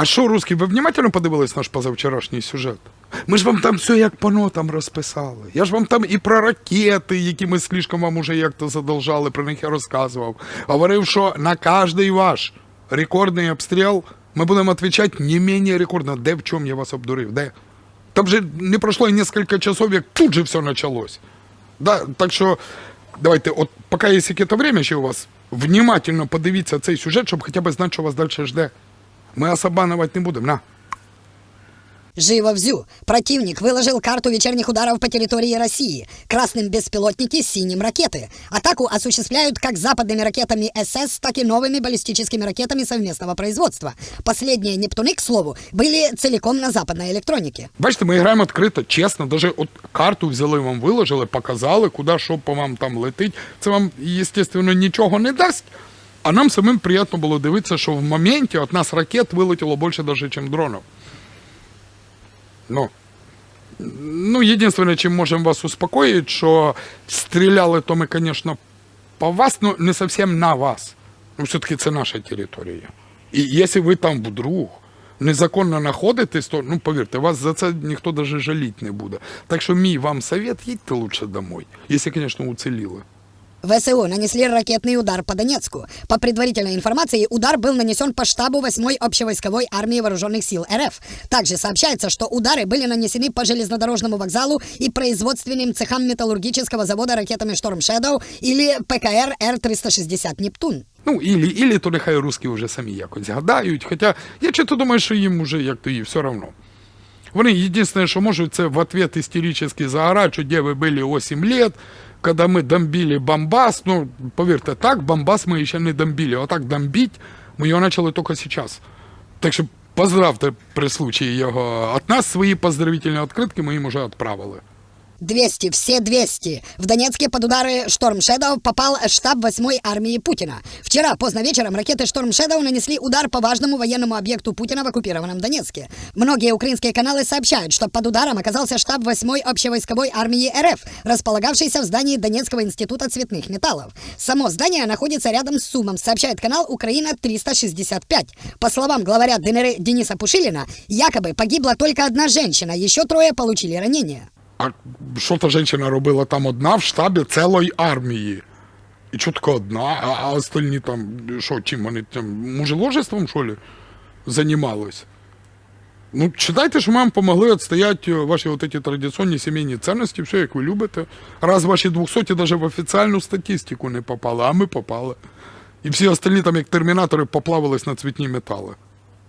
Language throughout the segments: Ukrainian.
А що, русські, ви внимательно подивились наш позавчорашній сюжет? Ми ж вам там все як по нотам розписали. Я ж вам там і про ракети, які ми слишком вам уже як-то задолжали, про них я розказував. Говорив, що на кожний ваш рекордний обстріл ми будемо відповідати не менее рекордно. Де в чому я вас обдурив? Де? Там же не пройшло і кілька часов, як тут же все почалось. Да, так що давайте, от поки є якесь время ще у вас, внимательно подивіться цей сюжет, щоб хоча б знати, що вас далі жде. Ми вас обманувати не будемо. На. Живо взю. Противник выложил карту вечерних ударов по территории России. Красным беспилотники, синим ракеты. Атаку осуществляют как западными ракетами СС, так и новыми баллистическими ракетами совместного производства. Последние «Нептуны», к слову, были целиком на западной электронике. Бачите, ми граємо відкрито, чесно, даже от карту взяли вам, виложили, показали, куди що по вам там летить. Це вам, естественно, нічого не дасть. А нам самим приємно було дивитися, що в моменті от нас ракет вилетіло більше даже, ніж дронів. Ну, ну, єдине, чим можемо вас успокоїти, що стріляли то ми, звісно, по вас, но не зовсім на вас. Ну, все-таки це наша територія. І якщо ви там вдруг незаконно знаходитесь, то, ну, повірте, вас за це ніхто навіть жаліти не буде. Так що мій вам совет, їдьте лучше домой, якщо, звісно, уцеліли. ВСУ нанесли ракетный удар по Донецку. По предварительной информации, удар был нанесен по штабу 8-й общевойсковой армии вооруженных сил РФ. Также сообщается, что удары были нанесены по железнодорожному вокзалу и производственным цехам металлургического завода ракетами Storm Shadow или ПКР Р-360 «Нептун». Ну, ілі, ілі то нехай русські вже самі якось згадають. Хоча я чого думаю, що їм уже як то і все одно. Вони єдине, що можуть, це в ответ істерично загорати, що де ви були 8 лет, коли ми бомбили Бомбас. Ну, повірте, так, Бомбас ми ще не бомбили. так бомбити ми його почали тільки зараз. Так що поздравте при случаї його. От нас свої поздравительні відкритки ми їм вже відправили. 200, все 200. В Донецке под удары Шторм Shadow попал штаб 8-й армии Путина. Вчера поздно вечером ракеты Шторм Shadow нанесли удар по важному военному объекту Путина в оккупированном Донецке. Многие украинские каналы сообщают, что под ударом оказался штаб 8-й общевойсковой армии РФ, располагавшийся в здании Донецкого института цветных металлов. Само здание находится рядом с СУМом, сообщает канал Украина-365. По словам главаря ДНР Дениса Пушилина, якобы погибла только одна женщина, еще трое получили ранения. А що та жінка робила там одна в штабі цілої армії? І чутко одна, а, а остальні там, що, чим вони там, мужеложеством, що ли, займались? Ну, читайте, що вам помогли відстояти ваші от эти традиційні сімейні цінності, все як ви любите. Раз ваші 200 навіть в офіціальну статистику не попали, а ми попали. І всі остальні там, як термінатори, поплавились на цвітні метали.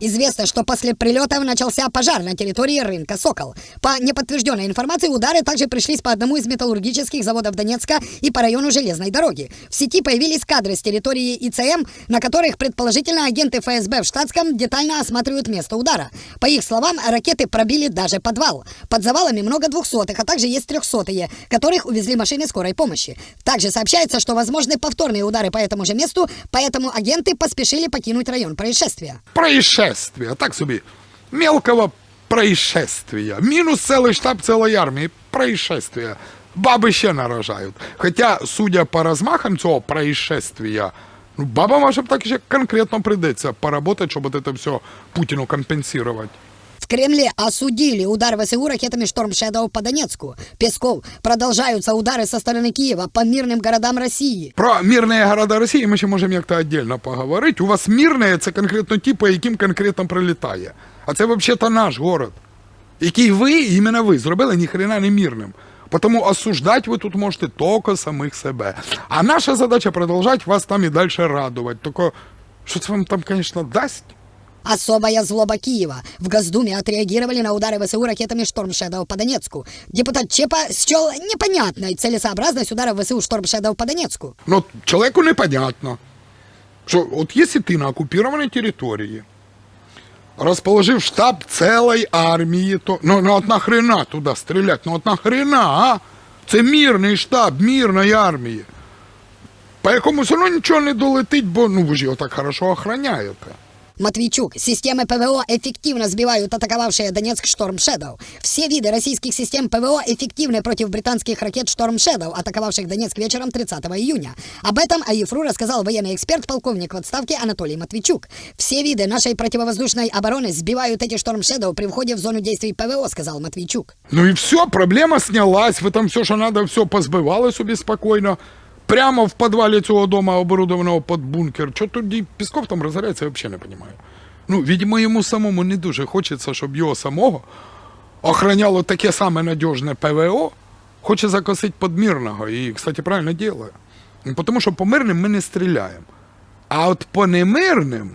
Известно, что после прилетов начался пожар на территории рынка «Сокол». По неподтвержденной информации, удары также пришлись по одному из металлургических заводов Донецка и по району железной дороги. В сети появились кадры с территории ИЦМ, на которых, предположительно, агенты ФСБ в штатском детально осматривают место удара. По их словам, ракеты пробили даже подвал. Под завалами много двухсотых, а также есть трехсотые, которых увезли машины скорой помощи. Также сообщается, что возможны повторные удары по этому же месту, поэтому агенты поспешили покинуть район происшествия. Происшествия, так собі, мелкого происшествия. Мінус цілий штаб цілої армії, происшествия. Баби ще нарожають. Хоча, судя по розмахам цього происшествия, ну, бабам вашим так ще конкретно прийдеться поработати, щоб це все Путіну компенсувати. В Кремле осудили удар ВСУ ракетами «Шторм Shadow по Донецку. Песков. Продолжаются удары со стороны Киева по мирным городам России. Про мирні города Росії ми ще можемо як-то віддільно поговорити. У вас мирне це конкретно ті, по яким конкретно прилітає. А це взагалі-то наш город, який ви, іменно ви, зробили ніхрена не мирним. Тому осуждати ви тут можете тільки самих себе. А наша задача продовжати вас там і далі радувати. Тільки, що це вам там, звісно, дасть? Особая злоба Киева. В Госдуме отреагировали на удары ВСУ ракетами «Шторм Shadow по Донецку. Депутат Чепа счел непонятной целесообразность удара ВСУ «Шторм Shadow по Донецку. Ну, чоловіку непонятно, що от якщо ти на окупованій території розположив штаб цілої армії, то ну, ну от нахрена туди стріляти? Ну от нахрена, а? Це мирний штаб мирної армії. По якому все одно нічого не долетить, бо ну ви ж його так хорошо охороняєте. Матвейчук, системы ПВО эффективно сбивают атаковавшие Донецк Шторм Шэдоу. Все виды российских систем ПВО эффективны против британских ракет Шторм Шэдоу, атаковавших Донецк вечером 30 июня. Об этом АИФРУ рассказал военный эксперт, полковник в отставке Анатолий Матвейчук. Все виды нашей противовоздушной обороны сбивают эти Шторм Шэдоу при входе в зону действий ПВО, сказал Матвейчук. Ну і все, проблема снялась. Ви там все, що треба, все позбивали собі спокійно. Прямо в підвалі цього дому, оборудованого під бункер. Що тоді Пісков там розгоряється, я взагалі не розумію. Ну, відьмо йому самому не дуже хочеться, щоб його самого охраняло таке саме надіжне ПВО. Хоче закосити подмірного. І, кстати, правильно. Ну, Тому що по мирним ми не стріляємо. А от по немирним.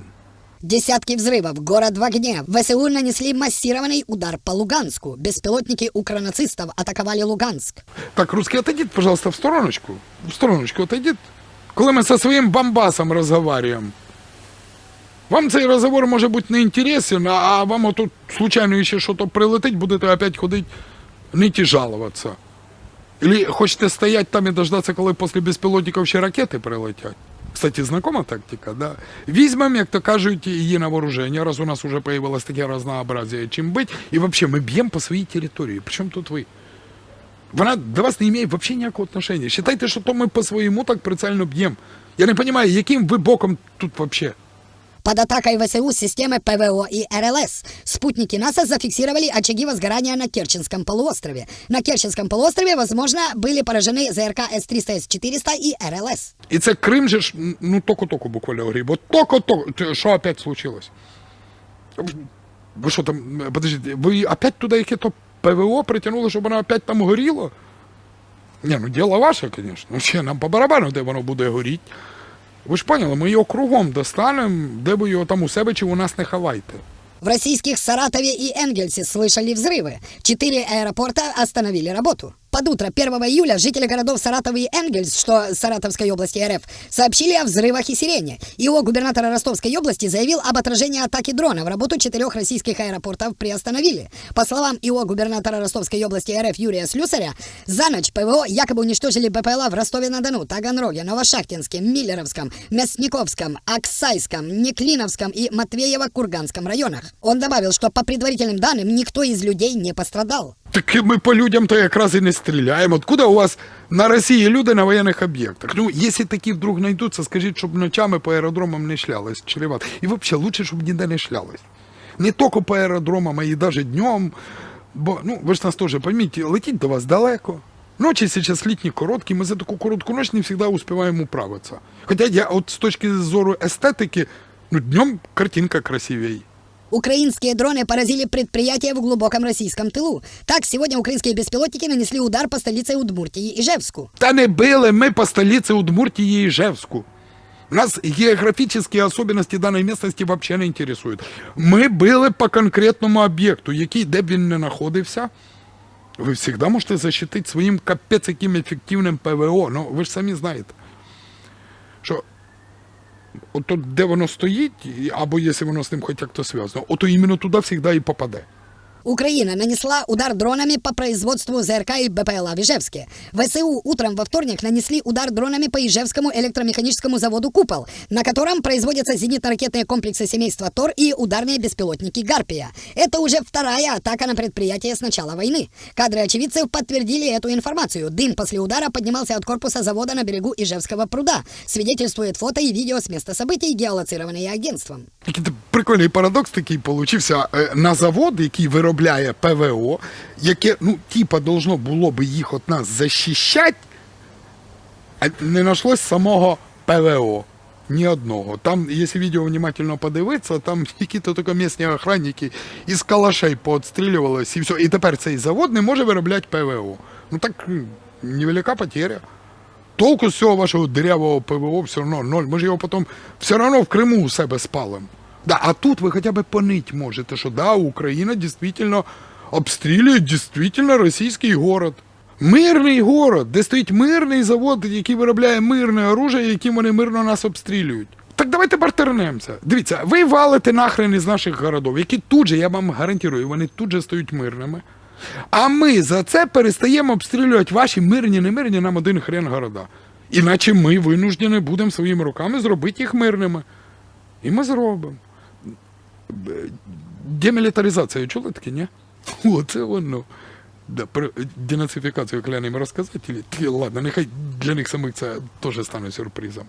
Десятки взрывов, город в огне. ВСУ нанесли массированный удар по Луганску. Беспилотники укронацистов атаковали Луганск. Так, русский, отойдите, пожалуйста, в стороночку. В стороночку отойдите. Коли ми со своїм бомбасом розговорюємо. Вам цей розговор може бути не інтересен, а- а вам отут случайно ще щось прилетить, будете опять ходити ныть і жалуватися. Или хочете стоять там і дождатися, коли після безпілотників ще ракети прилетять. Кстати, знакома тактика, да? Візьмемо, як то кажуть, її на вооруження, раз у нас уже появилось таке разнообразие, чим бить, і взагалі ми б'ємо по своїй території. Причому тут ви? Вона до вас не має взагалі ніякого отношения. Считайте, що то ми по своєму так прицельно б'ємо. Я не розумію, яким ви боком тут взагалі? Под атакой ВСУ системы ПВО и РЛС. Спутники НАСА зафиксировали очаги возгорания на Керченском полуострове. На Керченском полуострове, возможно, были поражены ЗРК С-300, С-400 и РЛС. І це Крим же ж, ну, токо-токо буквально гріб. От токо-токо. Ти- Що опять случилось? Ви що там, подождите, ви опять туди яке-то ПВО притягнули, щоб воно опять там горіло? Ні, ну діло ваше, звісно. Ще нам по барабану, де воно буде горіти. Ви ж поняли, ми його кругом достанемо, де ви його там у себе чи у нас не ховайте. В российских Саратове и Энгельсе слышали взрывы. Четыре аэропорта остановили работу. Под утро 1 июля жители городов Саратов и Энгельс, что Саратовской области РФ, сообщили о взрывах и сирене. ИО губернатора Ростовской области заявил об отражении атаки дронов. Работу четырех российских аэропортов приостановили. По словам ИО губернатора Ростовской области РФ Юрия Слюсаря, за ночь ПВО якобы уничтожили БПЛА в Ростове-на-Дону, Таганроге, Новошахтинске, Миллеровском, Мясниковском, Оксайском, Неклиновском и Матвеево-Курганском районах. Он добавил, что по предварительным данным никто из людей не пострадал. Так ми по людям то якраз і не стріляємо. Откуда у вас на Росії люди на воєнних об'єктах? Ну, якщо такі вдруг знайдуться, скажіть, щоб ночами по аеродромам не шлялись, чревато. І взагалі лучше, щоб ніде не шлялись. Не тільки по аеродромам, а і навіть днем. Бо, ну, ви ж нас теж пойміть, летіть до вас далеко. Ночі зараз літні короткі, ми за таку коротку ніч не завжди успіваємо управитися. Хоча я от з точки зору естетики, ну, днем картинка красивее. Украинские дроны поразили предприятия в глубоком российском тылу. Так, сегодня украинские беспилотники нанесли удар по столице Удмуртии Ижевску. Та не били ми по столиці Удмуртії і Ижевську. Нас географічні особливості даної місцевості взагалі не інтересують. Ми били по конкретному об'єкту, який, де б він не знаходився. Ви завжди можете захистити своїм капець яким ефективним ПВО. Ну, ви ж самі знаєте, що от де воно стоїть, або якщо воно з ним хоч як-то зв'язано, от іменно туди завжди і попаде. Украина нанесла удар дронами по производству ЗРК и БПЛА в Ижевске. ВСУ утром во вторник нанесли удар дронами по Ижевскому электромеханическому заводу «Купол», на котором производятся зенитно-ракетные комплексы семейства ТОР и ударные беспилотники «Гарпия». Это уже вторая атака на предприятие с начала войны. Кадры очевидцев подтвердили эту информацию. Дым после удара поднимался от корпуса завода на берегу Ижевского пруда. Свидетельствует фото и видео с места событий, геолоцированные агентством. То прикольний парадокс такий получився Е, на завод, який виробляє ПВО, яке, ну, типа, должно було би їх от нас захищати, а не нашлось самого ПВО. Ні одного. Там, якщо відео внимательно подивитися, там які-то тільки місні охранники із калашей поотстрілювалися і все. І тепер цей завод не може виробляти ПВО. Ну так невелика потеря. Толку з цього вашого дырявого ПВО все одно ноль. Ми ж його потім все одно в Криму у себе спалимо. Да, а тут ви хоча б понить можете, що да, Україна дійсно обстрілює дійсно російський город. Мирний город, де стоїть мирний завод, який виробляє мирне оружие, яким вони мирно нас обстрілюють. Так давайте бартернемося. Дивіться, ви валите нахрен із наших городов, які тут же, я вам гарантую, вони тут же стають мирними. А ми за це перестаємо обстрілювати ваші мирні, немирні нам один хрен города. Іначе ми винуждені будемо своїми руками зробити їх мирними. І ми зробимо. Демілітаризацію чули таке, ні? О, це воно. Да, про денацифікацію клянемо розказати. Ладно, нехай для них самих це теж стане сюрпризом.